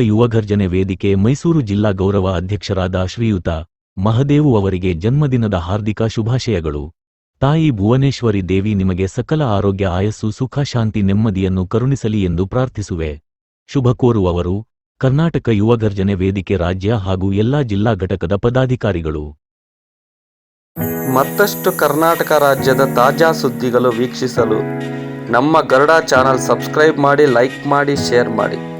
ಯುವಗರ್ಜನೆ ವೇದಿಕೆ ಮೈಸೂರು ಜಿಲ್ಲಾ ಗೌರವ ಅಧ್ಯಕ್ಷರಾದ ಶ್ರೀಯುತ ಮಹದೇವು ಅವರಿಗೆ ಜನ್ಮದಿನದ ಹಾರ್ದಿಕ ಶುಭಾಶಯಗಳು. ತಾಯಿ ಭುವನೇಶ್ವರಿ ದೇವಿ ನಿಮಗೆ ಸಕಲ ಆರೋಗ್ಯ, ಆಯಸ್ಸು, ಸುಖ, ಶಾಂತಿ, ನೆಮ್ಮದಿಯನ್ನು ಕರುಣಿಸಲಿ ಎಂದು ಪ್ರಾರ್ಥಿಸುವೆ. ಶುಭ ಕೋರುವವರು ಕರ್ನಾಟಕ ಯುವಗರ್ಜನೆ ವೇದಿಕೆ ರಾಜ್ಯ ಹಾಗೂ ಎಲ್ಲಾ ಜಿಲ್ಲಾ ಘಟಕದ ಪದಾಧಿಕಾರಿಗಳು. ಮತ್ತಷ್ಟು ಕರ್ನಾಟಕ ರಾಜ್ಯದ ತಾಜಾ ಸುದ್ದಿಗಳು ವೀಕ್ಷಿಸಲು ನಮ್ಮ ಗರುಡ ಚಾನಲ್ ಸಬ್ಸ್ಕ್ರೈಬ್ ಮಾಡಿ, ಲೈಕ್ ಮಾಡಿ, ಶೇರ್ ಮಾಡಿ.